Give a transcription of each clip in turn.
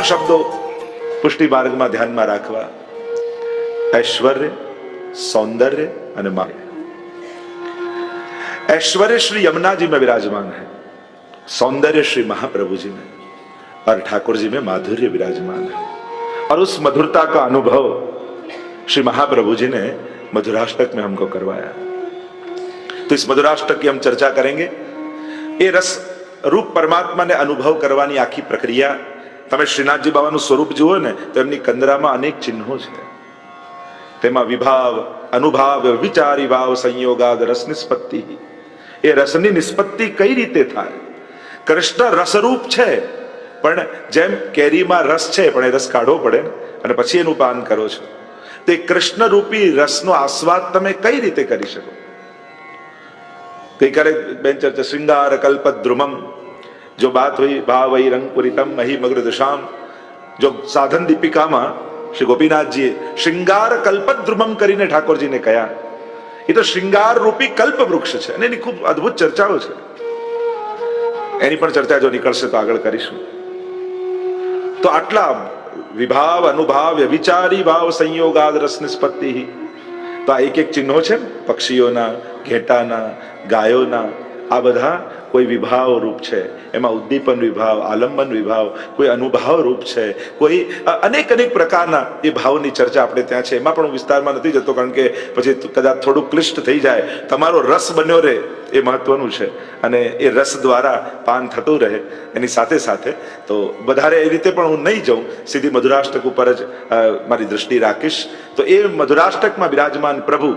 ચાર શબ્દો પુષ્ટિ માર્ગમાં ધ્યાનમાં રાખવા ऐश्वर्य सौंदर्य અને માયા ऐश्वर्य श्री यमुना जी में विराजमान है सौंदर्य श्री महाप्रभु जी में और ठाकुर जी में माधुर्य विराजमान है और उस मधुरता का अनुभव श्री महाप्रभु जी ने मधुराष्टक में हमको करवाया तो इस मधुराष्टक की हम चर्चा करेंगे એ રસ રૂપ પરમાત્માને અનુભવ કરવાની આખી પ્રક્રિયા તમે શ્રીનાથજી બાબાનું સ્વરૂપ જુઓ ને, તો એમની કંદરામાં અનેક ચિહ્નો છે. તેમાં વિભાવ, અનુભાવ, વિચારી ભાવ, સંયોગાદ, રસ નિષ્પત્તિ. એ રસની નિષ્પત્તિ કઈ રીતે થાય? કૃષ્ણ રસરૂપ છે, પણ જેમ કેરીમાં રસ છે, પણ એ રસ કાઢવો પડે અને પછી એનું પાન કરો છો. તે કૃષ્ણ રૂપી રસનો આસ્વાદ તમે કઈ રીતે કરી શકો? ગઈકાલે બેન ચર્ચા, શૃંગાર કલ્પ ધ્રુમમ જો બાત હોય ભાવ રંગપુરિતમ મહી મગ્ર દશામ. જો સાધન દીપિકામાં શ્રી ગોપીનાથજીએ શ્રૃંગાર કલ્પદ્રુમમ કરીને ઠાકોરજીને કહ્યા, એ તો શ્રૃંગાર રૂપી કલ્પ વૃક્ષ છે. અને એની ખૂબ અદ્ભુત ચર્ચાઓ છે. એની પણ ચર્ચા જો નીકળશે તો આગળ કરીશું. તો આટલા વિભાવ અનુભાવ વિચારી ભાવ સંયોગાદ રસ નિષ્પત્તિ તો આ એક એક ચિહ્નો છે પક્ષીઓના, ઘેટાના, ગાયોના આ બધા કોઈ વિભાવ રૂપ છે. એમાં ઉદ્દીપન વિભાવ, આલંબન વિભાવ, કોઈ અનુભાવ રૂપ છે. કોઈ અનેક અનેક પ્રકારના એ ભાવની ચર્ચા આપણે ત્યાં છે. એમાં પણ હું વિસ્તારમાં નથી જતો, કારણ કે પછી કદાચ થોડું ક્લિષ્ટ થઈ જાય. તમારો રસ બન્યો રહે એ મહત્વનું છે. અને એ રસ દ્વારા પાન થતું રહે એની સાથે સાથે. તો વધારે એ રીતે પણ હું નહીં જાઉં. સીધી મધુરાષ્ટક ઉપર જ મારી દૃષ્ટિ રાખીશ. તો એ મધુરાષ્ટકમાં બિરાજમાન પ્રભુ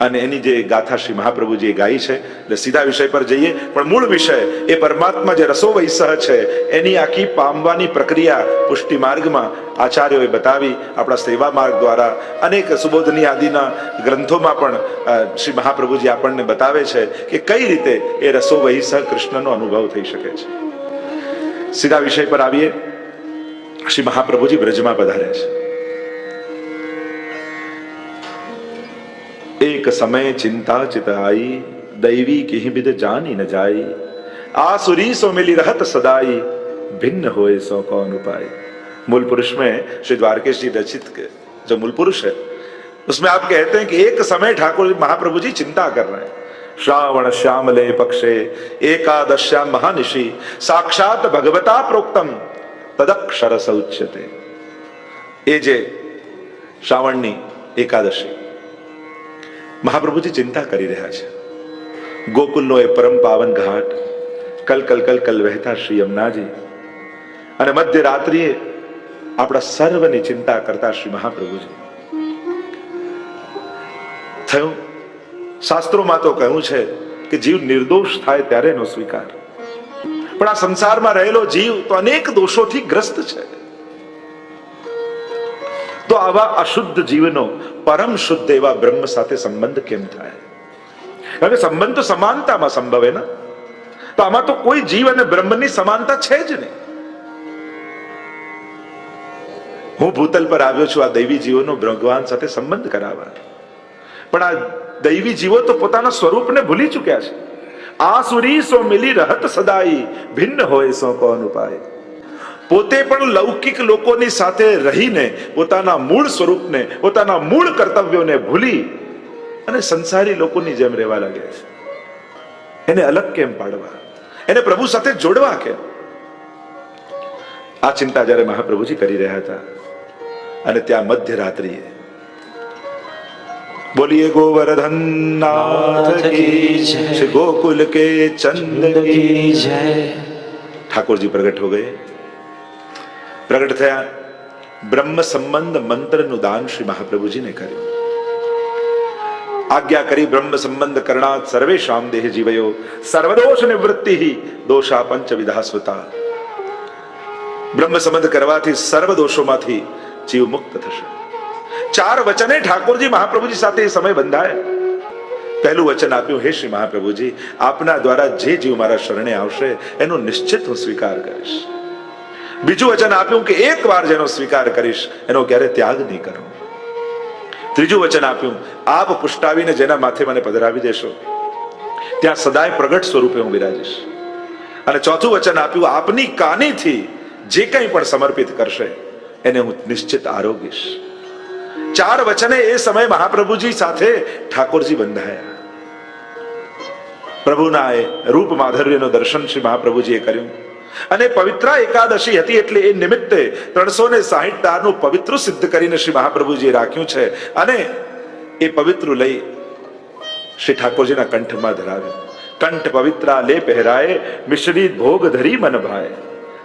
અને એની જે ગાથા શ્રી મહાપ્રભુજીએ ગાઈ છે, એટલે સીધા વિષય પર જઈએ. પણ મૂળ વિષય એ પરમાત્મા જે રસો વૈસહ છે, એની આખી પામવાની પ્રક્રિયા પુષ્ટિ માર્ગમાં આચાર્યોએ બતાવી આપણા સેવા માર્ગ દ્વારા. અનેક સુબોધની આદિના ગ્રંથોમાં પણ શ્રી મહાપ્રભુજી આપણને બતાવે છે કે કઈ રીતે એ રસો વૈસહ કૃષ્ણનો અનુભવ થઈ શકે છે. સીધા વિષય પર આવીએ. શ્રી મહાપ્રભુજી બ્રજમાં પધાર્યા છે. एक समय चिंता चिताई दैवी कहीं बिद जानी न जाई। आसुरी सो मिली रहत सदाई, भिन्न होए सो कौन उपाय मूल पुरुष में श्री द्वारकेश जी रचित के जो मूल पुरुष है, उसमें आप कहते हैं कि एक समय ठाकुर महाप्रभु जी चिंता कर रहे हैं। श्रावण श्यामले पक्षे एकादश्याम महानिशी, साक्षात भगवता प्रोक्तम, तदक्षर सौच्यते। ये जे, श्रावणी एकादशी। મહાપ્રભુજી ચિંતા કરી રહ્યા છે. ગોકુલનો એ પરમ પાવન ઘાટ, કલ કલ કલ કલ વહેતા શ્રી યમુનાજી અને મધ્ય રાત્રિએ આપણા સર્વની ચિંતા કરતા શ્રી મહાપ્રભુજી. થયું. શાસ્ત્રોમાં તો કહ્યું છે કે જીવ નિર્દોષ થાય ત્યારે એનો સ્વીકાર. પણ આ સંસારમાં રહેલો જીવ તો અનેક દોષોથી ગ્રસ્ત છે. તો આવા અશુદ્ધ જીવનો પરમ શુદ્ધ એવા બ્રહ્મ સાથે સંબંધ કેમ થાય? કારણ સંબંધ તો સમાનતામાં સંભવે ને? તો આમાં તો કોઈ જીવ અને બ્રહ્મની સમાનતા છે જ નહીં. હું ભૂતલ પર આવ્યો છું આ દૈવી જીવોનો ભગવાન સાથે સંબંધ કરાવવા. પણ આ દૈવી જીવો તો પોતાના સ્વરૂપને ભૂલી ચૂક્યા છે. આ સુરી સો મિલી રહત સદાઈ, ભિન્ન હોય સો કોન ઉપાય. પોતે પણ લૌકિક લોકોની સાથે રહીને પોતાના મૂળ સ્વરૂપને, પોતાના મૂળ કર્તવ્યોને ભૂલી અને સંસારી લોકોની જેમ રહેવા લાગ્યા છે. એને અલગ કેમ પાડવા? એને પ્રભુ સાથે જોડવા કેમ? આ ચિંતા જ્યારે મહાપ્રભુજી કરી રહ્યા હતા અને ત્યાં મધ્યરાત્રિએ બોલીએ ગોવર્ધન નાથ ગોકુલ કે ચંદ ઠાકોરજી પ્રગટ હો ગયે. પ્રગટ થયા. બ્રહ્મ સંબંધ મંત્રનું દાન શ્રી મહાપ્રભુજીને કર્યું. આજ્ઞા કરી બ્રહ્મ સંબંધ કરણાત સર્વેશામ દેહ જીવયો. સર્વદોષ નિવૃત્તિ દોષા પંચ વિધાસ્વતા. બ્રહ્મ સંબંધ કરવાથી સર્વ દોષોમાંથી જીવ મુક્ત થશે. ચાર વચને ઠાકોરજી મહાપ્રભુજી સાથે એ સમય બંધાય. પહેલું વચન આપ્યું, હે શ્રી મહાપ્રભુજી, આપના દ્વારા જે જીવ મારા શરણે આવશે, એનો નિશ્ચિત હું સ્વીકાર કરીશ. બીજું વચન આપ્યું કે એક વાર જેનો સ્વીકાર કરીશ, એનો ક્યારે ત્યાગ નહીં કરો. ત્રીજું વચન આપ્યું, આપ પુષ્ટાવીને જેના માથે મને પધરાવી દેશો, ત્યાં સદાય પ્રગટ સ્વરૂપે હું બિરાજીશ. અને ચોથું વચન આપ્યું, આપની કાનીથી જે કંઈ પણ સમર્પિત કરશે, એને હું નિશ્ચિત આરોગીશ. ચાર વચને એ સમય મહાપ્રભુજી સાથે ઠાકોરજી બંધાયા. પ્રભુના એ રૂપ માધુર્યનું દર્શન શ્રી મહાપ્રભુજીએ કર્યું. અને પવિત્ર એકાદશી હતી એટલે એ નિમિત્તે ત્રણસો ને સાહીઠ તારનું પવિત્ર સિદ્ધ કરીને શ્રી મહાપ્રભુજીએ રાખ્યું છે. અને એ પવિત્ર લઈ શ્રી ઠાકોરજીના કંઠમાં ધરાવ્યું કંઠ પવિત્રા લે પહેરાય, મિશ્રી ભોગ ધરી મન ભાય.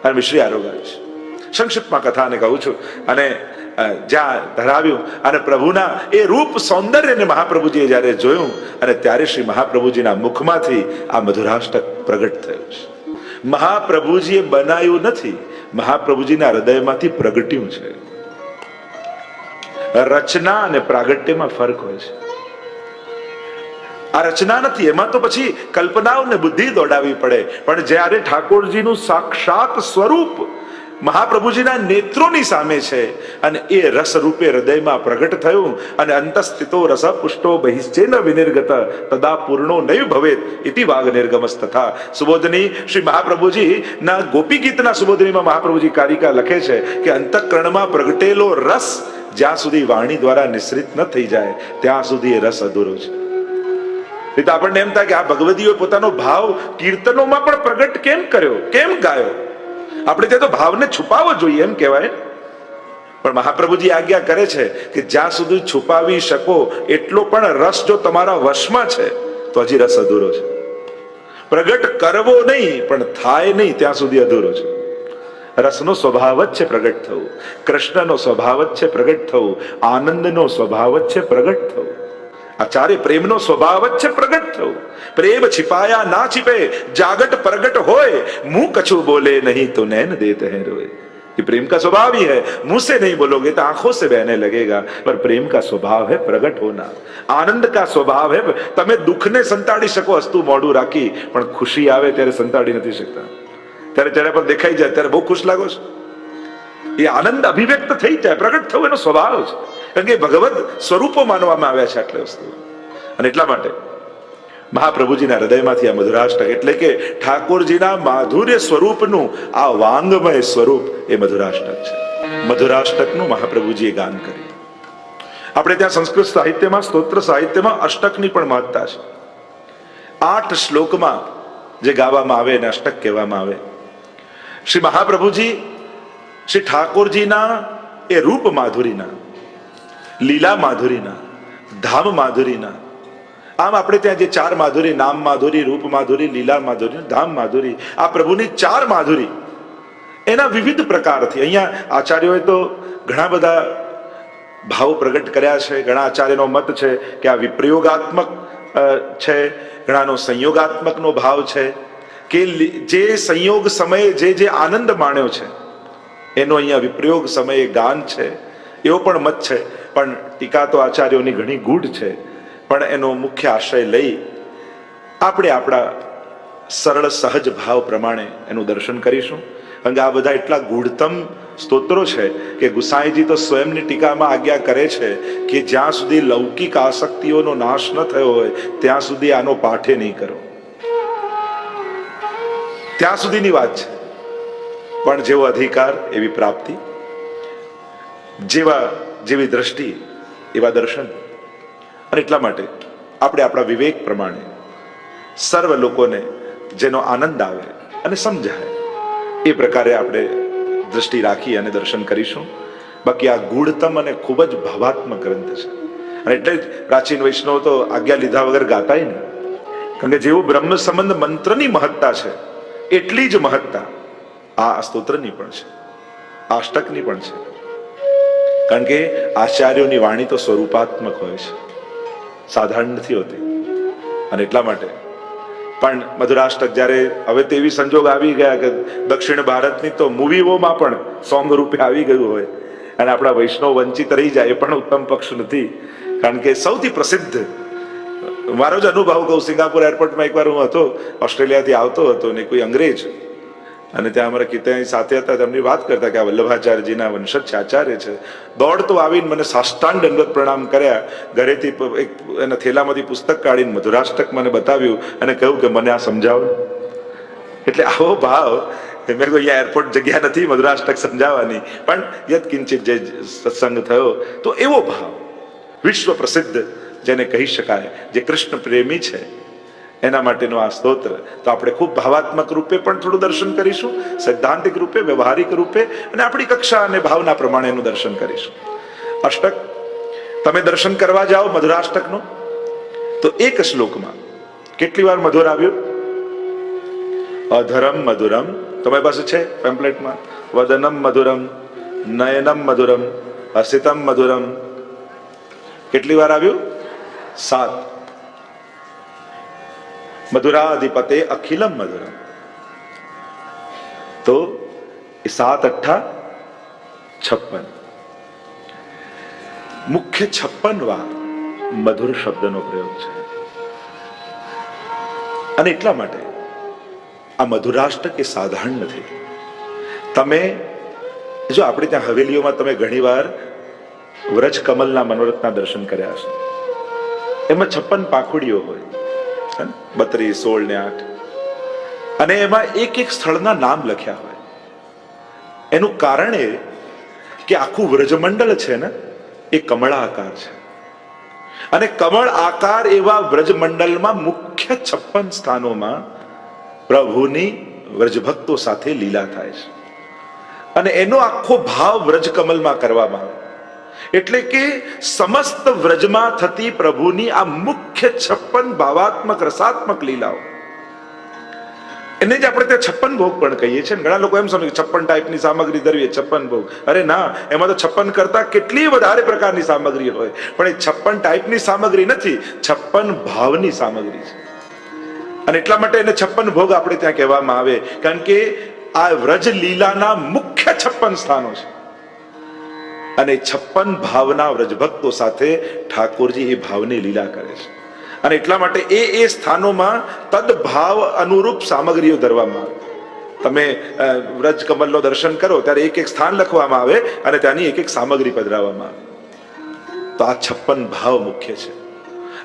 અને મિશ્રી આરોગ્ય છે. સંક્ષિપ્તમાં કથાને કહું છું. અને જ્યાં ધરાવ્યું અને પ્રભુના એ રૂપ સૌંદર્યને મહાપ્રભુજીએ જ્યારે જોયું અને ત્યારે શ્રી મહાપ્રભુજીના મુખમાંથી આ મધુરાષ્ટક પ્રગટ થયું છે. મહાપ્રભુજીએ બનાવ્યું નથી. મહાપ્રભુજીના હૃદયમાંથી પ્રગટ્યું છે. રચના અને પ્રાગટ્યમાં ફરક હોય છે. આ રચના નથી, એમાં તો પછી કલ્પનાઓને બુદ્ધિ દોડાવી પડે. પણ જ્યારે ઠાકોરજીનું સાક્ષાત સ્વરૂપ મહાપ્રભુજીના નેત્રોની સામે છે અને એ રસ રૂપે હૃદયમાં પ્રગટ થયું અને અંતસ્થિતો રસ પુષ્ટો બહિશ્ચેન વિનિર્ગત તદા પૂર્ણો નૈવ ભવેત ઇતિ વાઘ નિર્ગમસ તથા સુબોધની શ્રી મહાપ્રભુજી ના ગોપી ગીતના સુબોધનીમાં મહાપ્રભુજી કારિકા લખે છે કે અંતઃકરણમાં પ્રગટેલો રસ જ્યાં સુધી વાણી દ્વારા નિશ્રિત ન થઈ જાય, ત્યાં સુધી એ રસ અધૂરો છે. એટલે આપણને એમ થાય કે આ ભગવદીઓએ પોતાનો ભાવ કીર્તનોમાં પણ પ્રગટ કેમ કર્યો? કેમ ગાયો? આપણે ત્યાં તો ભાવને છુપાવવો જોઈએ એમ કહેવાય. પણ મહાપ્રભુજી આજ્ઞા કરે છે કે જ્યાં સુધી છુપાવી શકો, એટલો પણ રસ જો તમારા વશમાં છે, તો હજી રસ અધૂરો છે. પ્રગટ કરવો નહીં, પણ થાય નહીં, ત્યાં સુધી અધૂરો છે. રસનો સ્વભાવ જ છે પ્રગટ થવું, કૃષ્ણનો સ્વભાવ જ છે પ્રગટ થવું, આનંદનો સ્વભાવ જ છે પ્રગટ થવું. આ ચારે પ્રેમનો સ્વભાવ જ છે પ્રગટ થવું પ્રેમ छिपाया ના छिपे जागट प्रगट होए मुंह कछु बोले नहीं तो नैन देते हैं रोए ये प्रेम का स्वभाव ही है मुंह से नहीं बोलोगे तो आंखों से बहने लगेगा पर प्रेम का स्वभाव है प्रगट होना આનંદ કા સ્વભાવ હે તમે દુઃખને સંતાડી શકો હસતું મોઢું રાખી પણ ખુશી આવે ત્યારે સંતાડી નથી શકતા ત્યારે ચહેરા પર દેખાઈ જાય ત્યારે બહુ ખુશ લાગો છો એ આનંદ અભિવ્યક્ત થઈ જાય પ્રગટ થવું એનો સ્વભાવ છે કારણ કે ભગવત સ્વરૂપો માનવામાં આવ્યા છે આટલી વસ્તુ. અને એટલા માટે મહાપ્રભુજીના હૃદયમાંથી આ મધુરાષ્ટક એટલે કે ઠાકોરજીના માધુર્ય સ્વરૂપનું આ વાંગમય સ્વરૂપ એ મધુરાષ્ટક છે. મધુરાષ્ટકનું મહાપ્રભુજીએ ગાન કર્યું. આપણે ત્યાં સંસ્કૃત સાહિત્યમાં, સ્તોત્ર સાહિત્યમાં અષ્ટકની પણ મહત્તા છે. આઠ શ્લોકમાં જે ગાવામાં આવે એને અષ્ટક કહેવામાં આવે. શ્રી મહાપ્રભુજી, શ્રી ઠાકોરજીના એ રૂપ માધુરીના. લીલા માધુરીના, ધામ માધુરીના. આમ આપણે ત્યાં જે ચાર માધુરી, નામ માધુરી, રૂપ માધુરી, લીલા માધુરી, ધામ માધુરી, આ પ્રભુની ચાર માધુરી, એના વિવિધ પ્રકારથી. અહીંયા આચાર્યોએ તો ઘણા બધા ભાવ પ્રગટ કર્યા છે, ઘણા આચાર્યનો મત છે કે આ વિપ્રયોગાત્મક છે, ઘણાનો સંયોગાત્મકનો ભાવ છે, કે જે સંયોગ સમયે જે જે આનંદ માણ્યો છે, એનો અહીંયા વિપ્રયોગ સમયે ગાન છે, એવો પણ મત છે. પણ ટીકા તો આચાર્યોની ઘણી ગૂઢ છે, પણ એનો મુખ્ય આશય લઈ આપણે આપણા સરળ સહજ ભાવ પ્રમાણે એનું દર્શન કરીશું. કારણ કે આ બધા એટલા ગૂઢતમ સ્તોત્રો છે કે ગુસાઈજી તો સ્વયંની ટીકામાં આજ્ઞા કરે છે કે જ્યાં સુધી લૌકિક આસક્તિઓનો નાશ ન થયો હોય, ત્યાં સુધી આનો પાઠે નહીં કરો. ત્યાં સુધીની વાત છે. પણ જેવો અધિકાર એવી પ્રાપ્તિ. જેવા જેવી દ્રષ્ટિ, એવા દર્શન. અને એટલા માટે આપણે આપણા વિવેક પ્રમાણે સર્વ લોકોને જેનો આનંદ આવે અને સમજાય, એ પ્રકારે આપણે દ્રષ્ટિ રાખી અને દર્શન કરીશું. બાકી આ ગૂઢતમ અને ખૂબ જ ભાવાત્મક ગ્રંથ છે. અને એટલે જ પ્રાચીન વૈષ્ણવ તો આજ્ઞા લીધા વગર ગાતાય ને કારણ કે જેવું બ્રહ્મ સંબંધ મંત્રની મહત્તા છે, એટલી જ મહત્તા આ સ્તોત્રની પણ છે, આ અષ્ટકની પણ છે. કારણ કે આચાર્યોની વાણી તો સ્વરૂપાત્મક હોય છે. સાધારણ નથી હોતી. અને એટલા માટે. પણ મધુરાષ્ટક જ્યારે હવે તેવી સંજોગ આવી ગયા કે દક્ષિણ ભારતની તો મૂવીઓમાં પણ સોંગ રૂપે આવી ગયું હોય. અને આપણા વૈષ્ણવ વંચિત રહી જાય એ પણ ઉત્તમ પક્ષ નથી. કારણ કે સૌથી પ્રસિદ્ધ, મારો જ અનુભવ કહું, સિંગાપુર એરપોર્ટમાં એકવાર હું હતો, ઓસ્ટ્રેલિયાથી આવતો હતો ને કોઈ અંગ્રેજ અને ત્યાં અમારા કિત્યાની સાથે હતા, તેમની વાત કરતા કે આ વલ્લભાચાર્યજીના વંશજ છે. આચાર્ય છે દોડતો આવીને મને સાષ્ટાંગ દંડવત પ્રણામ કર્યા. ઘરેથી એક એના થેલામાંથી પુસ્તક કાઢીને મધુરાષ્ટક મને બતાવ્યું અને કહ્યું કે મને આ સમજાવો. એટલે આવો ભાવ. મેં કહ્યું અહીંયા એરપોર્ટ જગ્યા નથી મધુરાષ્ટક સમજાવવાની. પણ યત કિંચિત જે સત્સંગ થયો, તો એવો ભાવ. વિશ્વ પ્રસિદ્ધ, જેને કહી શકાય, જે કૃષ્ણ પ્રેમી છે. એના માટેનો આ સ્તોત્ર. તો આપણે ખૂબ ભાવાત્મક રૂપે પણ થોડું દર્શન કરીશું, સૈદ્ધાંતિક રૂપે, વ્યવહારિક રૂપે અને આપણી કક્ષા અને ભાવના પ્રમાણે એનું દર્શન કરીશું. અષ્ટક, તમે દર્શન કરવા જાઓ મધુરાષ્ટકનું, તો એક શ્લોકમાં કેટલી વાર મધુર આવ્યું? અધરમ મધુરમ. તમારી પાસે છે પેમ્પલેટમાં? વદનમ મધુરમ, નયનમ મધુરમ અસિતમ મધુરમ. કેટલી વાર આવ્યું? સાત. મધુરાધિપતે અખિલમ મધુરમ તો એ સાત અઠ્ઠા છપ્પન મુખ્ય છપ્પન વાર મધુર શબ્દનો પ્રયોગ છે અને એટલા માટે આ મધુરાષ્ટક એ સાધારણ નથી તમે જો આપણે ત્યાં હવેલીઓમાં તમે ઘણીવાર વ્રજ કમલના મનોરથના દર્શન કર્યા હશે એમાં છપ્પન પાખુડીઓ હોય? બત્રીસ સોળ ને આઠ. અને એમાં એક એક સ્થળના નામ લખ્યા હોય. એનું કારણ એ કે આખું વ્રજમંડળ છે ને, એ કમળાકાર છે. અને કમળ આકાર એવા વ્રજમંડળમાં મુખ્ય છપ્પન સ્થાનોમાં પ્રભુની વ્રજભક્તો સાથે લીલા થાય છે. અને એનો આખો ભાવ વ્રજ કમલમાં કરવામાં આવે. એટલે કે સમસ્ત વ્રજમાં થતી પ્રભુની આ મુખ્ય છપ્પન ભાવાત્મક રસાત્મક લીલાઓ. એને જ આપણે ત્યાં છપ્પન ભોગ પણ કહીએ છીએ. ઘણા લોકો એમ સમજે છપ્પન ટાઈપની સામગ્રી ધરવી છપ્પન ભોગ. અરે ના, એમાં તો છપ્પન કરતા કેટલી વધારે પ્રકારની સામગ્રી હોય. પણ એ છપ્પન ટાઈપની સામગ્રી નથી, છપ્પન ભાવની સામગ્રી છે. અને એટલા માટે એને છપ્પન ભોગ આપણે ત્યાં કહેવામાં આવે. કારણ કે આ વ્રજ લીલાના મુખ્ય છપ્પન સ્થાનો છે. અને છપ્પન ભાવના વ્રજભક્તો સાથે ઠાકોરજી એ ભાવની લીલા કરે છે. અને એટલા માટે એ એ સ્થાનોમાં તદ ભાવ અનુરૂપ સામગ્રીઓ ધરવામાં આવે. તમે વ્રજ કમલનો દર્શન કરો, ત્યારે એક એક સ્થાન લખવામાં આવે અને ત્યાંની એક એક સામગ્રી પધરાવવામાં આવે. તો આ છપ્પન ભાવ મુખ્ય છે.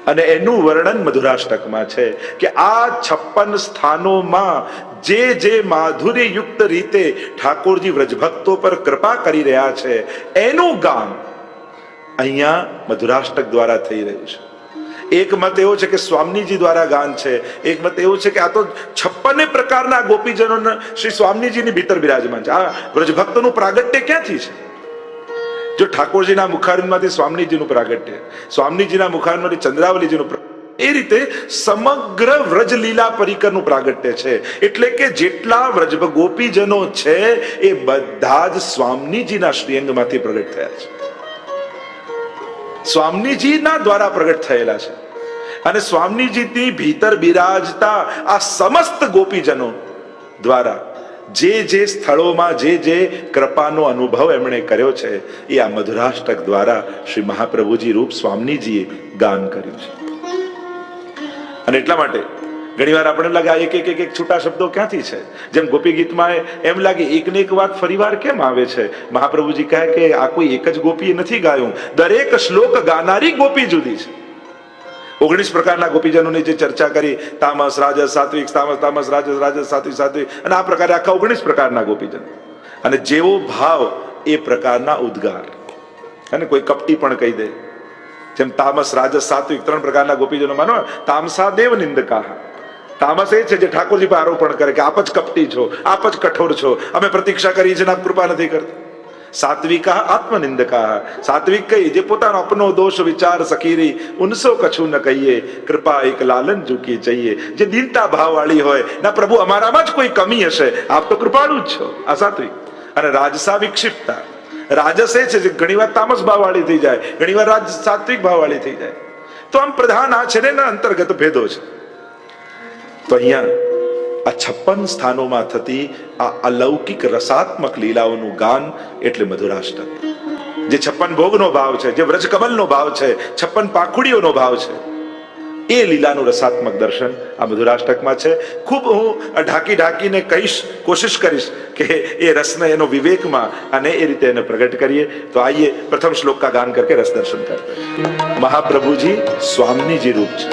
અને એનું વર્ણન મધુરાષ્ટકમાં છે કે આ છપ્પન સ્થાનોમાં જે જે માધુર્યયુક્ત રીતે ઠાકોરજી વ્રજભક્તો પર કૃપા કરી રહ્યા છે, એનું ગામ અહીંયા મધુરાષ્ટક દ્વારા થઈ રહ્યું છે. એક મત એવો છે કે સ્વામીજી દ્વારા ગાન છે, એક મત એવો છે કે આ તો છપ્પન પ્રકારના ગોપીજનો શ્રી સ્વામીજીની ભીતર બિરાજમાન છે. આ વ્રજભક્તોનું પ્રાગટ્ય ક્યાંથી છે? જો ઠાકોરજીના મુખારમાંથી સ્વામીજીનું પ્રાગટ્ય, સ્વામીજીના મુખારમાંથી ચંદ્રાવલીજીનું એ રીતે સમગ્ર વ્રજલીલા પરિકરનું પ્રાગટ્ય છે. એટલે કે જેટલા વ્રજ ગોપીજનો છે, એ બધા જ સ્વામીજીના શ્રીઅંગમાંથી પ્રગટ થયા છે. સ્વામીજીના દ્વારા પ્રગટ થયેલા છે. અને સ્વામીજીની ભીતર બિરાજતા આ સમસ્ત ગોપીજનો દ્વારા જે જે સ્થળોમાં જે જે કૃપાનો અનુભવ એમણે કર્યો છે, એ આ મધુરાષ્ટક દ્વારા શ્રી મહાપ્રભુજી રૂપ સ્વામીજીએ ગાન કર્યું છે. અને એટલા માટે ઘણીવાર આપણે લાગે એક એક એક એક છૂટા શબ્દો ક્યાંથી છે? જેમ ગોપી ગીતમાં એમ લાગે, એકને એક વાત ફરીવાર કેમ આવે છે? મહાપ્રભુજી કહે કે, આ કોઈ એક જ ગોપીએ નથી ગાયું. દરેક શ્લોક ગાનારી ગોપી જુદી છે. ઓગણીસ પ્રકારના ગોપીજનોની જે ચર્ચા કરી, તામસ, રાજસ, સાત્વિક, તામસ તામસ, રાજસ રાજસ, સાત્વિક સાત્વિક, અને આ પ્રકારે આખા ઓગણીસ પ્રકારના ગોપીજન. અને જેવો ભાવ એ પ્રકારના ઉદ્ગાર. અને કોઈ કપટી પણ કહી દે. જેમ તામસ, રાજસ, સાત્વિક ત્રણ પ્રકારના ગોપીજનો માનો તામસા દેવ નિંદકા તામસ એ છે જે ઠાકોરજી પર આરોપણ કરે કે આપ જ કપટી છો, આપ જ કઠોર છો, અમે પ્રતીક્ષા કરીએ છીએ આપ કૃપા નથી કરતા. સાત્વિકા આત્મનિંદકા. સાત્વિક કહી જે પોતાનો અપનો દોષ વિચાર સકીરી ઉનસો કછું ન કહીએ, કૃપા એક લાલન ઝૂકી જઈએ. જે દીનતા ભાવ વાળી હોય, ના પ્રભુ, અમારામાં જ કોઈ કમી હશે. આપ તો કૃપાળુ જ છો, આ સાત્વિક. અને રાજસા વિક્ષિપ્તા રાજસ એ છે જે ઘણીવાર તામસ ભાવવાળી થઈ જાય ઘણીવાર રાજ સાત્વિક ભાવવાળી થઈ જાય. તો આમ પ્રધાન આ છે ને અંતર્ગત ભેદો છે. તો અહીંયા આ છપ્પન સ્થાનોમાં થતી આ અલૌકિક રસાત્મક લીલાઓનું ગાન એટલે મધુરાષ્ટક. જે છપ્પન ભોગનો ભાવ છે, જે વ્રજકમલનો ભાવ છે, છપ્પન પાખુડીઓનો ભાવ છે, એ લીલાનું રસાત્મક દર્શન આ મધુરાષ્ટકમાં છે. ખૂબ હું ઢાંકી ઢાંકીને કહીશ, કોશિશ કરીશ કે એ રસને એનો વિવેકમાં અને એ રીતે એને પ્રગટ કરીએ. તો આઈએ પ્રથમ શ્લોક કા ગાન કરકે રસ દર્શન કરते મહાપ્રભુજી સ્વામીજી રૂપ છે.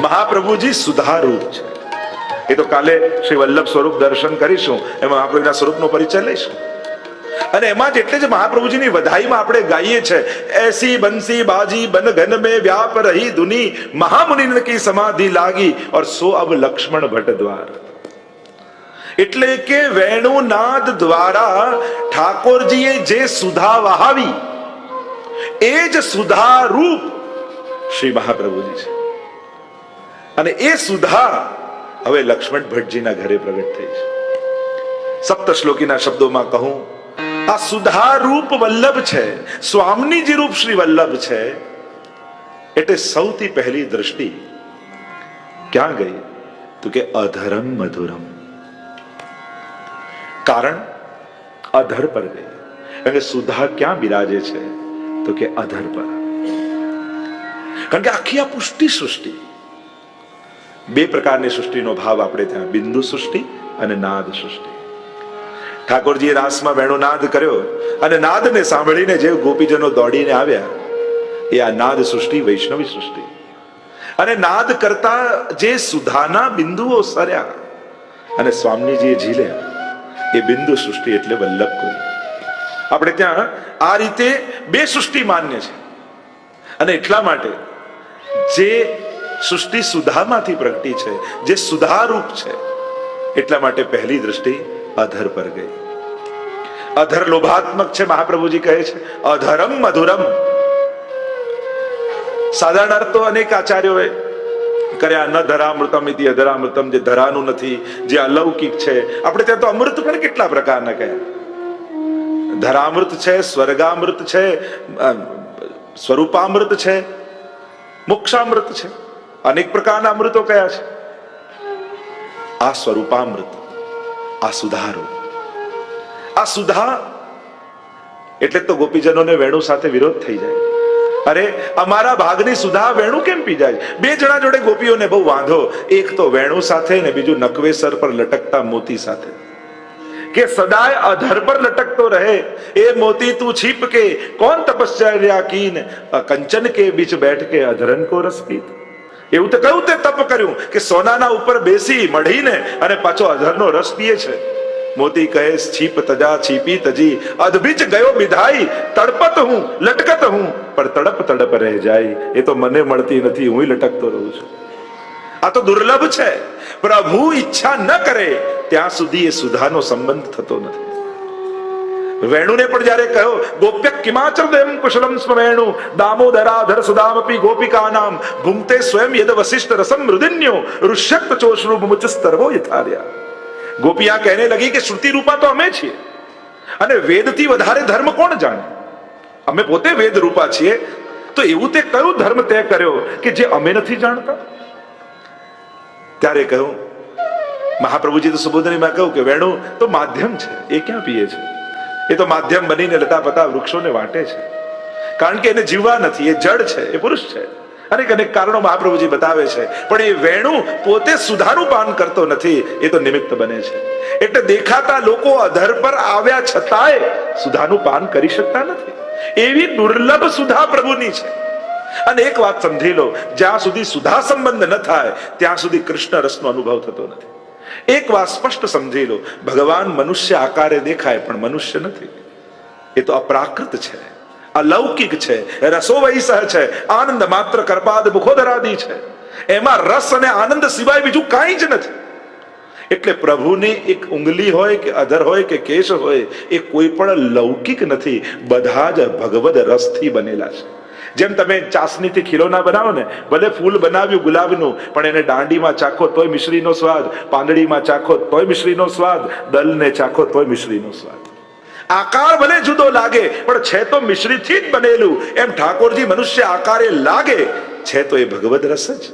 મહાપ્રભુજી સુધા રૂપ છે. એ તો કાલે શ્રી વલ્લભ સ્વરૂપ દર્શન કરીશું. એમાં મહાપ્રભુના સ્વરૂપનો પરિચય લઈશું. અને એમાં જ એટલે જ મહાપ્રભુજીની વધાઈમાં આપણે ગાઈએ છે, એસી બંસી બાજી બન ઘન મે વ્યાપ રહી ધુની મહામુનિ કી સમાધિ લાગી, ઓર સો અબ લક્ષ્મણ ભટ્ટ દ્વાર. એટલે કે વેણુનાદ દ્વારા ઠાકોરજીએ જે સુધા વહાવી એ જ સુધા રૂપ શ્રી મહાપ્રભુજી છે. અને એ સુધા હવે લક્ષ્મણ ભટ્ટજીના ઘરે પ્રગટ થઈ છે. સપ્ત શ્લોકીના શબ્દોમાં કહું, આ સુધા રૂપ વલ્લભ છે, સ્વામીજી રૂપ શ્રી વલ્લભ છે. એટલે સૌથી પહેલી દ્રષ્ટિ, ક્યાં ગઈ? તો કે, અધરમ મધુરમ. કારણ, અધર પર ગઈ. કારણ સુધા ક્યાં બિરાજે છે? તો કે, અધર પર. કારણ કે આખી આ પુષ્ટિ સૃષ્ટિ બે પ્રકારની સૃષ્ટિનો ભાવ આપણે ત્યાં બિંદુ સૃષ્ટિ અને નાદ સૃષ્ટિ. ઠાકોરજીએ રાસમાં વેણો નાદ કર્યો અને નાદને સાંભળીને જે ગોપીજનો દોડીને આવ્યા, એ આ નાદ સૃષ્ટિ, વૈષ્ણવી સૃષ્ટિ. અને નાદ કરતા જે સુધાના બિંદુઓ સર્યા અને સ્વામીજીએ ઝીલ્યા એ બિંદુ સૃષ્ટિ એટલે વલ્લભ આપણે ત્યાં આ રીતે બે સૃષ્ટિ માન્ય છે. અને એટલા માટે જે સૃષ્ટિ સુધામાંથી પ્રગટી છે, જે સુધારૂપ છે. એટલા માટે પહેલી દ્રષ્ટિ અધર પર ગઈ. અધર લોભાત્મક છે, મહાપ્રભુજી કહે છે. અધરમ મધુરમ. સાધારણ અર્થ તો અનેક આચાર્યોએ કર્યા, ન ધરામૃતમ ઇતિ અધરામૃતમ, જે ધરાનું નથી, જે અલૌકિક છે. આપણે ત્યાં તો અમૃત પણ કેટલા પ્રકારના કયા ધરામૃત છે, સ્વર્ગામૃત છે સ્વરૂપામૃત છે, મોક્ષામૃત છે. અનેક પ્રકારના અમૃતો કયા છે? આ સ્વરૂપામૃત, આ સુધારો. આ સુધા એટલે તો ગોપીજનોને વેણુ સાથે વિરોધ થઈ જાય. અરે, અમારા ભાગની સુધા વેણુ કેમ પી જાય? બે જણા જોડે ગોપીઓને બહુ વાંધો. એક તો વેણુ સાથે ને બીજું નકવેસર પર લટકતા મોતી સાથે. કે સદાય અધર પર લટકતો રહે, એ મોતી તું છીપ કે કોણ તપશ્ચર્યા કીન? કંચન કે બીચ બેઠ કે અધરન કો રસ પીત? એવું તો કયું તે તપ કર્યું કે સોનાના ઉપર બેસી મઢીને અને પાછો અધરનો રસ પીએ છે? મોતી કહે, છીપ તજા, છીપી તજી. અધબીચ ગયો વિધાઈ તડપત હું, લટકત હું. પણ તડપ તડપ રહે જાય. એ તો મને મળતી નથી. હું લટકતો રહું છું. આ તો દુર્લભ છે. પ્રભુ ઈચ્છા ન કરે. ત્યાં સુધી એ સુધાનો સંબંધ થતો નથી. વેણુને પણ જ્યારે કહ્યો, ગોપ્ય કિમાચર દેમ કુશલમ સ્મવેણુ દામોદરાધર સુદામપી ગોપિકાનામ ભૂમતે સ્વયં યદ વસિષ્ઠ રસમ મૃદિન્યો ઋષ્યક્ત ચોશ્રુ ભૂમચ સ્તર્વો યથાર્યા ગોપિયા કહેને લગી કે શ્રુતિ રૂપા તો અમે છીએ. અને વેદથી વધારે ધર્મ કોણ જાણે? અમે પોતે વેદ રૂપા છીએ. તો એવું તે કયું ધર્મ તે કર્યો કે જે અમે નથી જાણતા? ત્યારે કહ્યું, મહાપ્રભુજી તો સુબોધનીમાં કહ્યું કે વેણુ, તો માધ્યમ છે, એ ક્યાં પીએ છે? એ તો માધ્યમ બનીને લતા પતા વૃક્ષોને વાટે છે. કારણ કે એને જીવવા નથી, એ જડ છે, એ પુરુષ છે. અનેક અનેક કારણો મહાપ્રભુજી બતાવે છે. પણ એ વેણુ પોતે સુધારું પાન કરતો નથી, એ તો નિમિત્ત બને છે. એટલે દેખાતા લોકો અધર પર આવ્યા છતાંય સુધાનું પાન કરી શકતા નથી. એવી દુર્લભ સુધા પ્રભુની છે. અને એક વાત સમજી લો, જ્યાં સુધી સુધા સંબંધ ન થાય, ત્યાં સુધી કૃષ્ણ રસનો અનુભવ થતો નથી. એક વાત સ્પષ્ટ સમજી લો. ભગવાન મનુષ્ય આકારે દેખાય, પણ મનુષ્ય નથી. એ તો અપ્રાકૃત છે. અલૌકિક છે. રસો વૈસહ છે. આનંદ માત્ર કરપાદ મુખોદરાદી છે. એમાં રસ અને આનંદ સિવાય બીજું કાંઈ જ નથી. એટલે પ્રભુની એક ઉંગલી હોય કે અધર હોય કે કેશ હોય, એ કોઈ પણ લૌકિક નથી. બધા જ ભગવદ રસથી બનેલા છે. જેમ તમે ચાસણીથી ખીલોના બનાવો ને ભલે ફૂલ બનાવ્યું ગુલાબનું, પણ એને દાંડીમાં ચાખો તોય મિશ્રીનો સ્વાદ, પાંદડીમાં ચાખો તોય મિશ્રીનો સ્વાદ, દલને ચાખો તોય મિશ્રીનો સ્વાદ. આકાર ભલે જુદો લાગે, પણ છે તો મિશ્રીથી જ બનેલું. એમ ઠાકોરજી મનુષ્ય આકારે લાગે, છે તો એ ભગવદ રસ જ.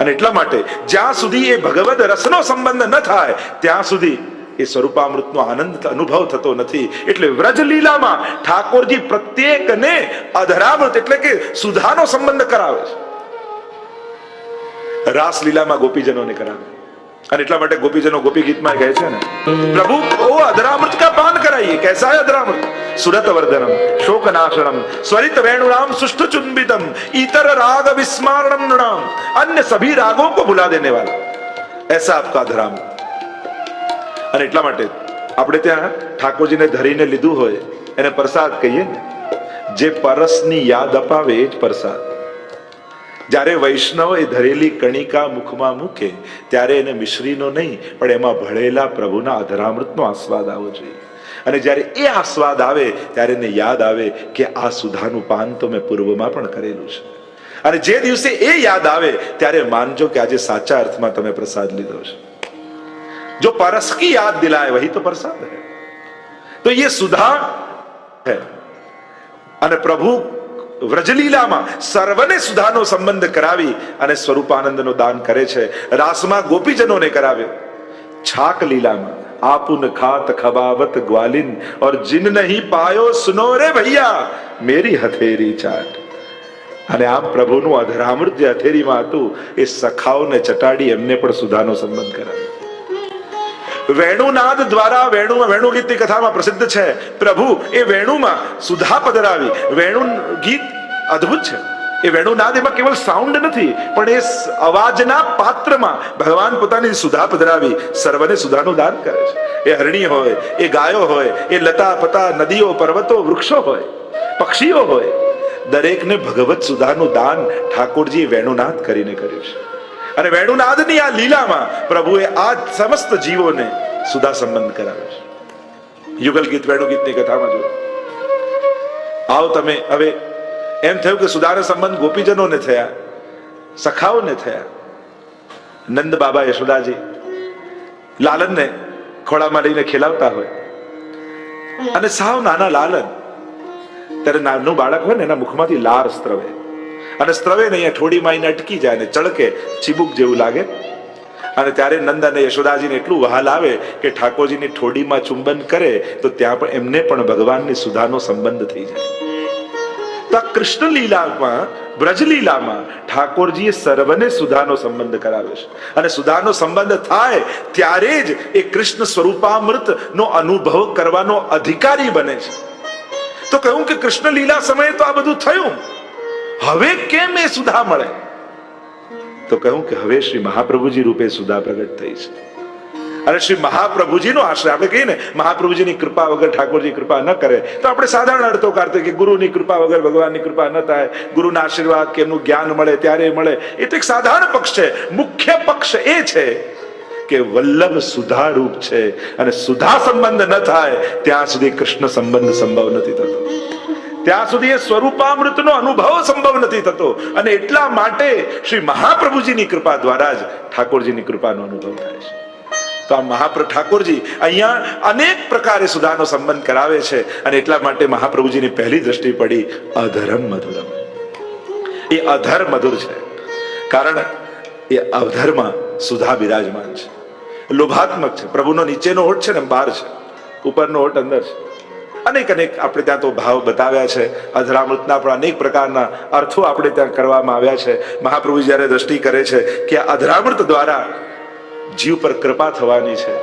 અને એટલા માટે જ્યાં સુધી એ ભગવદ રસનો સંબંધ ન થાય, ત્યાં સુધી એ સ્વરૂપામૃતનો આનંદ અનુભવ થતો નથી એટલે વ્રજ લીલામાં ઠાકોરજી પ્રત્યેકને અધરામૃત એટલે કે સુધાનો સંબંધ કરાવે છે રાસ લીલામાં ગોપીજનોને કરાવે અને એટલા માટે ગોપીજનો ગોપી ગીતમાં કહે છે ને પ્રભુ ઓ અધરામૃત કા પાન કરાઈએ कैसा है अधरामृत सुरत वर्धनम शोक नाशनम स्वरित वेणुराम सुष्ठ चुंबितम इतर राग विस्मारणम नृणाम अन्य सभी रागों को भुला देने वाला એસા આપકા ધરામ અને એટલા માટે આપણે ત્યાં ઠાકોરજીને ધરીને લીધું હોય, એને પ્રસાદ કહીએ ને, જે પરસની યાદ અપાવે એ જ પ્રસાદ. જ્યારે વૈષ્ણવ એ ધરેલી કણિકા મુખમાં મૂકે, ત્યારે એને મિશ્રીનો નહીં, પણ એમાં ભળેલા પ્રભુના અધરામૃતનો આસ્વાદ આવવો જોઈએ. અને જ્યારે એ આસ્વાદ આવે, ત્યારે એને યાદ આવે કે આ સુધાનું પાન તો મેં પૂર્વમાં પણ કરેલું છે. અને જે દિવસે એ યાદ આવે, ત્યારે માનજો કે આજે સાચા અર્થમાં તમે પ્રસાદ લીધો છે. जो परस की याद दिलाए वही तो प्रसाद है तो ये सुधा है અને પ્રભુ વ્રજલીલામાં સર્વને સુધાનો સંબંધ કરાવી અને સ્વરૂપાનંદનો દાન કરે છે રાસમાં ગોપીજનોને કરાવ્યો છાક લીલામાં આપુન ખાત ખબાવત ગ્વાલિન और जिन नहीं पायो सुनो रे भैया मेरी हथेरी चाट અને આમ પ્રભુનું અધરામૃત જે હથેરીમાં હતું એ સખાઓને ચટાડી એમને પણ સુધાનો સંબંધ કરાવ્યો વેણુનાદ દ્વારા વેણુ વેણુ ગીતની કથામાં પ્રસિદ્ધ છે. પ્રભુ, એ વેણુમાં સુધા પધરાવી. વેણુ ગીત અદ્ભુત છે. એ વેણુનાદ એમાં કેવલ સાઉન્ડ નથી, પણ એ અવાજના પાત્રમાં ભગવાન પોતાની સુધા પધરાવી, સર્વને સુધાનું દાન કરે છે. એ હરણી હોય, એ ગાયો હોય, એ લતા પતા નદીઓ, પર્વતો, વૃક્ષો હોય, પક્ષીઓ હોય, દરેકને ભગવત સુધાનું દાન ઠાકોરજી વેણુનાદ કરીને કર્યું છે. અને વેણુનાદની આ લીલામાં પ્રભુએ આ સમસ્ત જીવોને સુધા સંબંધ કરાવ્યો છે. યુગલ ગીત વેણુ ગીતની કથામાં જો આવો તમે, હવે એમ થયું કે સુધાના સંબંધ ગોપીજનોને થયા, સખાઓને થયા. નંદ બાબા યશોદાજી લાલનને ખોળામાં લઈને ખેલાવતા હોય. અને સાવ નાના લાલન, ત્યારે નાનું બાળક હોય ને, એના મુખમાંથી લાર સ્ત્રવે. અને સ્ત્રવે અહીંયા ઠોડીમાં આવીને અટકી જાય ને ચળકે, ચીબુક જેવું લાગે. અને ત્યારે નંદ અને યશોદાજીને એટલું વહાલ આવે કે ઠાકોરજીની ઠોડીમાં ચુંબન કરે, તો ત્યાં પણ એમને પણ ભગવાનની સુધાનો સંબંધ થઈ જાય. કૃષ્ણ લીલામાં બ્રજલીલામાં ઠાકોરજીએ સર્વને સુધાનો સંબંધ કરાવ્યો છે. અને સુધાનો સંબંધ થાય ત્યારે જ એ કૃષ્ણ સ્વરૂપામૃત નો અનુભવ કરવાનો અધિકારી બને છે. તો કહ્યું કે કૃષ્ણ લીલા સમયે તો આ બધું થયું. હવે કેમ એ સુધા મળે? તો કહ્યું કે હવે શ્રી મહાપ્રભુજી રૂપે સુધા પ્રગટ થઈ છે. અને શ્રી મહાપ્રભુજીનો આશ્રય આપણે કહીએ ને, મહાપ્રભુજીની કૃપા વગર ઠાકોરજી કૃપા ન કરે, તો આપણે સાધારણ અર્થો કાઢते કે ગુરુની કૃપા વગર ભગવાનની કૃપા ન થાય, ગુરુના આશીર્વાદ કે એમનું જ્ઞાન મળે, ત્યારે મળે. એ તો એક સાધારણ પક્ષ છે. મુખ્ય પક્ષ એ છે કે વલ્લભ સુધા રૂપ છે. અને સુધા સંબંધ ન થાય, ત્યાં સુધી કૃષ્ણ સંબંધ સંભવ નથી થતો. ત્યાં સુધી એ સ્વરૂપામૃતનો અનુભવ સંભવ નથી થતો. અને એટલા માટે શ્રી મહાપ્રભુજીની કૃપા દ્વારા જ ઠાકોરજીની કૃપાનો અનુભવ થાય છે. તો આ મહાપ્ર, ઠાકોરજી અહીંયા અનેક પ્રકારે સુધાનો સંબંધ કરાવે છે અને એટલા માટે મહાપ્રભુજીની પહેલી દ્રષ્ટિ પડી અધરમ મધુરમ. એ અધર મધુર છે. કારણ એ અધરમાં સુધા બિરાજમાન છે. લોભાત્મક છે. પ્રભુનો નીચેનો ઓટ છે ને બહાર છે. ઉપરનો ઓટ અંદર છે. અનેક અનેક આપણે ત્યાં તો ભાવ બતાવ્યા છે. અધરામૃતના પણ અનેક પ્રકારના અર્થો આપણે ત્યાં કરવામાં આવ્યા છે. મહાપ્રભુ જ્યારે દ્રષ્ટિ કરે છે કે આ અધરામૃત દ્વારા જીવ પર કૃપા થવાની છે.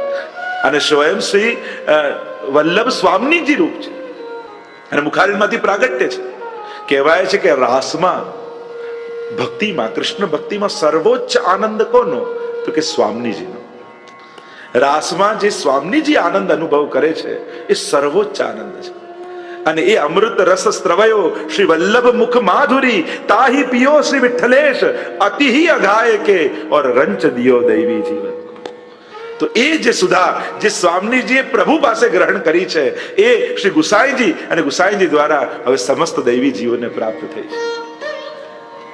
અને સ્વયં શ્રી વલ્લભ સ્વામીજી રૂપ છે. અને મુખારીમાંથી પ્રાગટ્ય છે. કહેવાય છે કે રાસમાં ભક્તિમાં, કૃષ્ણ ભક્તિમાં સર્વોચ્ચ આનંદ કોનો? તો કે સ્વામીજીનો. રાસમાં જે સ્વામીજી આનંદ અનુભવ કરે છે, એ સર્વોચ્ચ આનંદ છે. અને એ અમૃત રસ સ્ત્રવયો શ્રી વલ્લભ મુખ માધુરી, તાહી પિયો શ્રી વિઠ્ઠલેશ, અતિહિ અઘાય કે, ઓર રંચ દિયો દૈવી જીવન. તો એ જે સુધા, જે સ્વામીજીએ પ્રભુ પાસે ગ્રહણ કરી છે, એ શ્રી ગુસાઈજી અને ગુસાઈજી દ્વારા હવે સમસ્ત દૈવી જીવોને પ્રાપ્ત થઈ છે.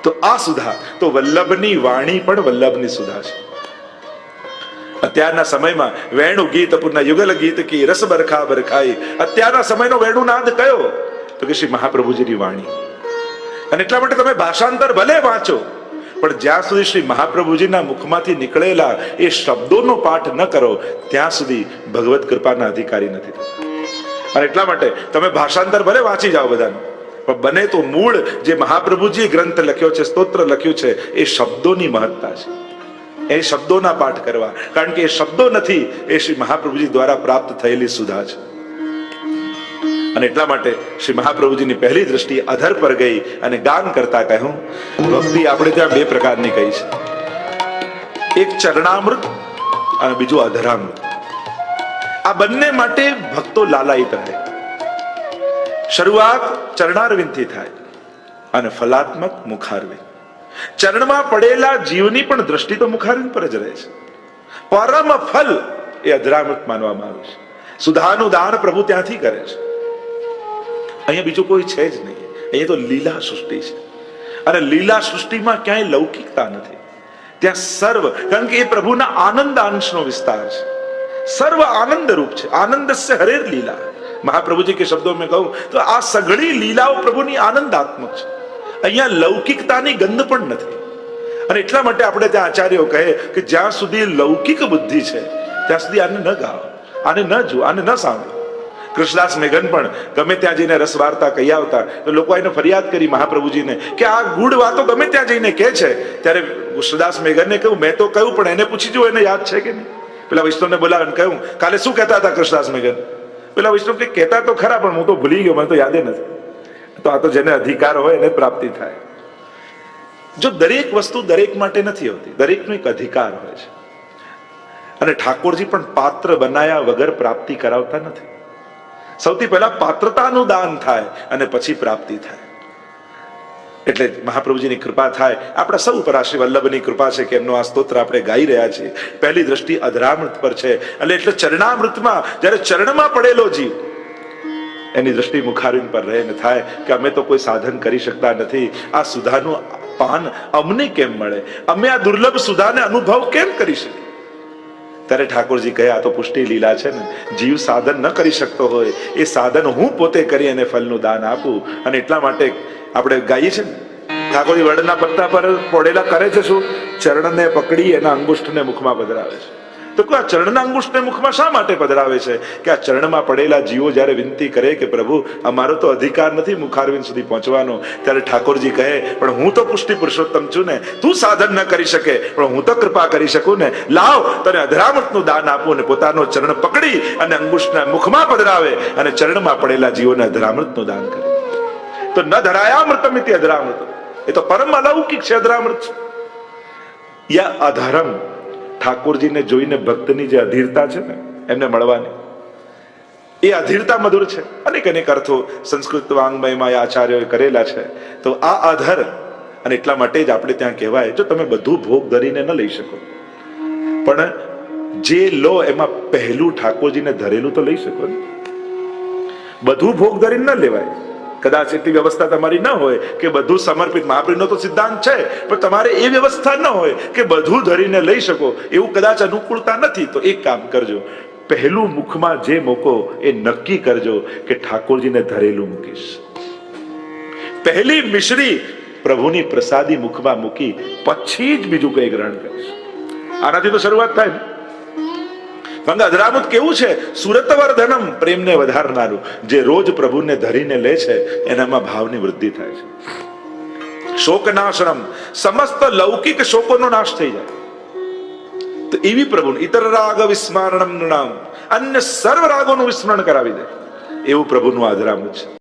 તો આ સુધા, તો વલ્લભની વાણી પણ વલ્લભની સુધા છે. અત્યારના સમયમાં વેણુ ગીત પૂરના યુગલ ગીત કી રસ બરખા બરખાઈ. અત્યારના સમયનો વેણુ નાદ કયો? તો કે શ્રી મહાપ્રભુજીની વાણી. અને એટલા માટે તમે ભાષાંતર ભલે વાંચો, પણ જ્યાં સુધી શ્રી મહાપ્રભુજીના મુખમાંથી નીકળેલા એ શબ્દોનો પાઠ ન કરો, ત્યાં સુધી ભગવત કૃપાના અધિકારી નથી અને એટલા માટે તમે ભાષાંતર ભલે વાંચી જાઓ બધાનું, પણ બને તો મૂળ જે મહાપ્રભુજી ગ્રંથ લખ્યો છે, સ્તોત્ર લખ્યું છે, એ શબ્દોની મહત્તા છે. એ શબ્દોના પાઠ કરવા. કારણ કે એ શબ્દો નથી, એ શ્રી મહાપ્રભુજી દ્વારા પ્રાપ્ત થયેલી સુધા છે. અને એટલા માટે શ્રી મહાપ્રભુજીની પહેલી દ્રષ્ટિ અધર પર ગઈ અને ગાન કરતા કહ્યું, ભક્તિ આપણે ત્યાં બે પ્રકારની કહી છે. એક ચરણામૃત અને બીજું અધરામૃત. આ બંને માટે ભક્તો લાલાયિત રહે. શરૂઆત ચરણારવિંદથી થાય અને ફલાત્મક મુખારવિંદ. ચરણમાં પડેલા જીવની પણ દ્રષ્ટિ તો મુખારિન પર જ રહે છે. પરમ ફલ એ અધરામૃત માનવામાં આવે છે. સુધાનું દાન પ્રભુ ત્યાંથી કરે છે. અહીંયા બીજું કોઈ છે જ નહીં. અહીંયા તો લીલા સૃષ્ટિ છે. અને લીલા સૃષ્ટિમાં ક્યાંય લૌકિકતા નથી. ત્યાં સર્વ, કારણ કે એ પ્રભુના આનંદ અંશનો વિસ્તાર છે. સર્વ આનંદ રૂપ છે. આનંદ હરેર લીલા. મહાપ્રભુજી કે શબ્દો મેં કહું, તો આ સઘળી લીલાઓ પ્રભુની આનંદાત્મક છે. અહીંયા લૌકિકતાની ગંધ પણ નથી. અને એટલા માટે આપણે ત્યાં આચાર્યો કહે કે જ્યાં સુધી લૌકિક બુદ્ધિ છે, ત્યાં સુધી આને ન ગાઓ, આને ન જુઓ, આને ન સાંભળો. કૃષ્ણદાસ મેઘન પણ ગમે ત્યાં જઈને રસ વાર્તા કહી આવતા, તો લોકો એને ફરિયાદ કરી મહાપ્રભુજીને કે આ ગુડ વાતો ગમે ત્યાં જઈને કહે છે. ત્યારે કૃષ્ણદાસ મેઘનને કહ્યું, મેં તો કહ્યું, પણ એને પૂછી જુઓ, એને યાદ છે કે નહીં? પેલા વૈષ્ણવને બોલાવીને કહ્યું, કાલે શું કહેતા હતા કૃષ્ણદાસ મેઘન? પેલા વૈષ્ણવ કે, કહેતા તો ખરા, પણ હું તો ભૂલી ગયો, મને તો યાદે નથી. તો આ તો જેને અધિકાર હોય એને પ્રાપ્તિ થાય. જો દરેક વસ્તુ દરેક માટે નથી હોતી, દરેકનો એક અધિકાર હોય છે. અને ઠાકોરજી પણ પાત્ર બનાયા વગર પ્રાપ્તિ કરાવતા નથી. સૌથી પહેલા પાત્રતાનું દાન થાય અને પછી પ્રાપ્તિ થાય. એટલે મહાપ્રભુજીની કૃપા થાય. આપણા સૌ ઉપર આ વલ્લભની કૃપા છે કે એમનો આ સ્તોત્ર આપણે ગાઈ રહ્યા છીએ. પહેલી દ્રષ્ટિ અધરામૃત પર છે. એટલે એટલે ચરણામૃતમાં, જ્યારે ચરણમાં પડેલો જીવ એની દ્રષ્ટિ મુખારવિંદ પર રહે ને થાય કે અમે તો કોઈ સાધન કરી શકતા નથી. આ સુધાનું પાન અમને કેમ મળે? અમે આ દુર્લભ સુધાને અનુભવ કેમ કરી શકીએ? ત્યારે ઠાકોરજી કહે, આ તો પુષ્ટિ લીલા છે ને. જીવ સાધન ન કરી શકતો હોય. એ સાધન હું પોતે કરી અને ફલનું દાન આપું. અને એટલા માટે આપણે ગાઈએ છે ને. ઠાકોરજી વડના પત્તા પર પોડેલા કરે છે શું? ચરણને પકડી એના અંગુષ્ઠને મુખમાં પધરાવે છે. તો આ ચરણના અંગુષ્ઠને મુખમાં શા માટે પધરાવે છે? કે આ ચરણમાં પડેલા જીવો જ્યારે વિનંતી કરે કે પ્રભુ, અમારો તો અધિકાર નથી મુખારવિંદ સુધી પહોંચવાનો. ત્યારે ઠાકોરજી કહે, પણ હું તો પુષ્ટિ પુરુષોત્તમ છું ને. તું સાધન ન કરી શકે, પણ હું તો કૃપા કરી શકું ને. લાવ, તને અધરામૃતનું દાન આપું ને પોતાનો ચરણ પકડી અને અંગુષ્ઠના મુખમાં પધરાવે અને ચરણમાં પડેલા જીવોને અધરામૃતનું દાન કરે. તો ન ધરાયામૃતમ ઇતિ અધરામૃત એ તો પરમ અલૌકિક છે અધરામૃત. યા અધરમ. ઠાકોરજીને જોઈને ભક્તની જે અધીરતા છે ને, એમને મળવાની. એ અધીરતા મધુર છે. અનેક અનેક અર્થો સંસ્કૃત વાંગમયમાં આચાર્યોએ કરેલા છે. તો આ આધાર, અને એટલા માટે જ આપણે ત્યાં કહેવાય, જો તમે બધું ભોગ ધરીને ન લઈ શકો. પણ જે લો એમાં પહેલું ઠાકોરજીને ધરેલું તો લઈ શકો બધું ભોગ ધરીને ન લેવાય. કદાચ એટલી વ્યવસ્થા તમારી ન હોય કે બધું સમર્પિત. મહાપ્રીનો તો સિદ્ધાંત છે, પણ તમારે એ વ્યવસ્થા ન હોય કે બધું ધરીને લઈ શકો. એવું કદાચ અનુકૂળતા નથી, તો એક કામ કરજો. પહેલું મુખમાં જે મૂકો, એ નક્કી કરજો કે ઠાકોરજીને ધરેલું મૂકીશ. પહેલી મિશ્રી પ્રભુની પ્રસાદી મુખમાં મૂકી, પછી જ બીજું કંઈ ગ્રહણ કરીશ. આનાથી તો શરૂઆત થાય ગંગા અધરામૃત કેવું છે? સુરતવર્ધનમ પ્રેમને વધારનારું. જે રોજ પ્રભુને ધરીને લે છે, એનામાં ભાવની વૃદ્ધિ થાય છે. શોકનાશરમ. સમસ્ત લૌકિક શોકોનો નાશ થઈ જાય. તો એવી પ્રભુ ઇતર રાગ વિસ્મરણમ નામ અન્ય સર્વ રાગોનું વિસ્મરણ કરાવી દે. એવું પ્રભુનું અધરામૃત છે.